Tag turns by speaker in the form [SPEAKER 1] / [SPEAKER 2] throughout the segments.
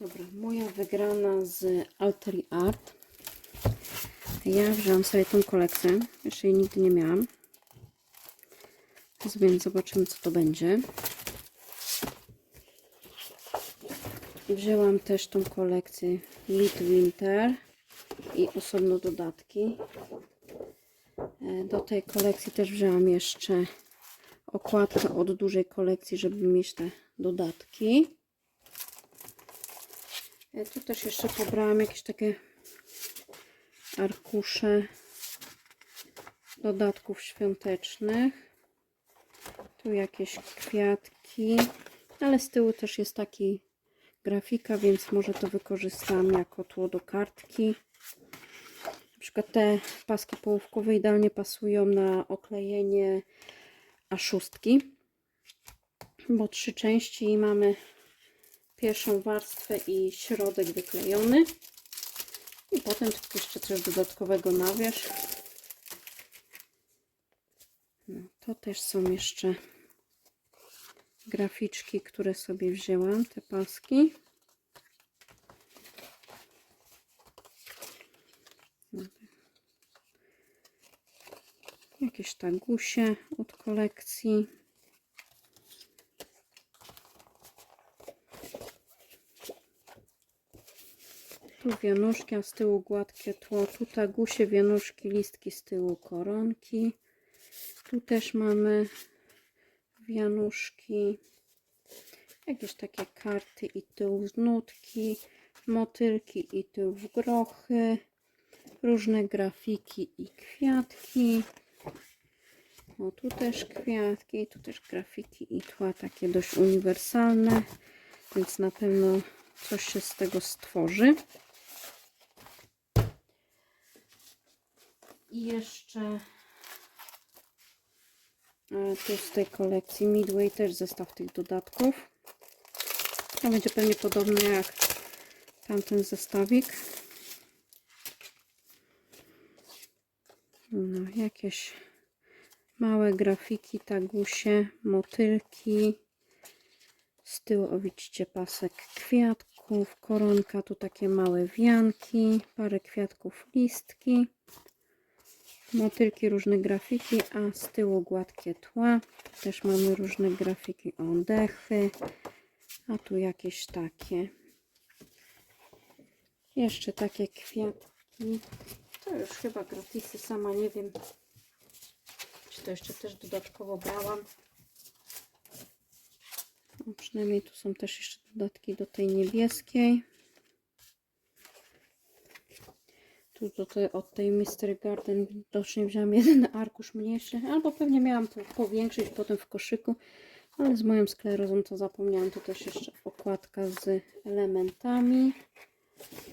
[SPEAKER 1] Dobra, moja wygrana z Alteri Art. Ja wziąłam sobie tą kolekcję. Jeszcze jej nigdy nie miałam. Więc zobaczymy, co to będzie. Wzięłam też tą kolekcję Midwinter i osobno dodatki. E, Do tej kolekcji też wzięłam jeszcze okładkę od dużej kolekcji, żeby mieć te dodatki. Tu też jeszcze pobrałam jakieś takie arkusze dodatków świątecznych. Tu jakieś kwiatki, ale z tyłu też jest taki grafika, więc może to wykorzystam jako tło do kartki. Na przykład te paski połówkowe idealnie pasują na oklejenie A6, bo trzy części i mamy pierwszą warstwę i środek wyklejony. I potem jeszcze coś dodatkowego na wierzch. No, to też są jeszcze graficzki, które sobie wzięłam, te paski. Jakieś tagusie od kolekcji. Tu z tyłu gładkie tło. Tu tagusie, wianuszki, listki, z tyłu koronki. Tu też mamy wianuszki. Jakieś takie karty i tył z nutki, motylki i tył w grochy. Różne grafiki i kwiatki. O, tu też kwiatki, tu też grafiki i tła takie dość uniwersalne, więc na pewno coś się z tego stworzy. I jeszcze e, tu z tej kolekcji Midway też zestaw tych dodatków. To będzie pewnie podobny jak tamten zestawik. No, jakieś małe grafiki, tagusie, motylki. Z tyłu o widzicie pasek kwiatków, koronka, tu takie małe wianki, parę kwiatków, listki, motylki, różne grafiki, a z tyłu gładkie tła. Też mamy różne grafiki, oddechy, a tu jakieś takie. Jeszcze takie kwiatki. To już chyba gratisy, sama nie wiem, czy to jeszcze też dodatkowo brałam. No, przynajmniej tu są też jeszcze dodatki do tej niebieskiej. Tu od tej Mystery Garden widocznie wziąłem jeden arkusz mniejszy, albo pewnie miałam po- powiększyć potem w koszyku, ale z moją sklerozą to zapomniałam. Tu też jeszcze okładka z elementami.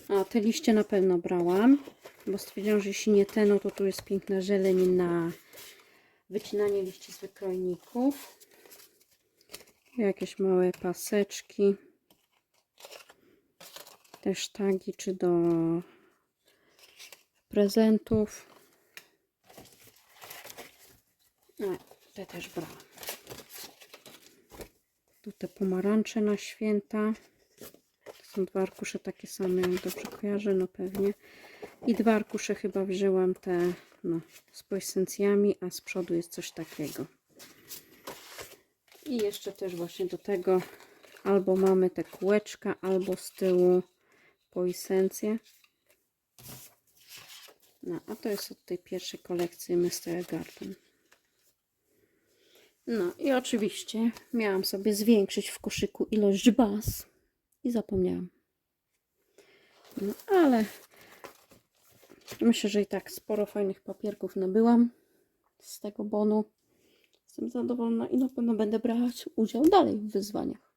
[SPEAKER 1] A te liście na pewno brałam, bo stwierdziłam, że jeśli nie te, no to tu jest piękna zieleń na wycinanie liści z wykrojników. Jakieś małe paseczki. Też tagi, czy do prezentów. A, te też brałam. Tu te pomarańcze na święta. To są dwa arkusze takie same, jak dobrze kojarzę, no pewnie. I dwa arkusze chyba wzięłam te, no, z poesencjami, a z przodu jest coś takiego. I jeszcze też właśnie do tego albo mamy te kółeczka, albo z tyłu poisencje. No, a to jest od tej pierwszej kolekcji Mr. Garden. No i oczywiście miałam sobie zwiększyć w koszyku ilość baz i zapomniałam. No ale myślę, że i tak sporo fajnych papierków nabyłam z tego bonu. Jestem zadowolona i na pewno będę brać udział dalej w wyzwaniach.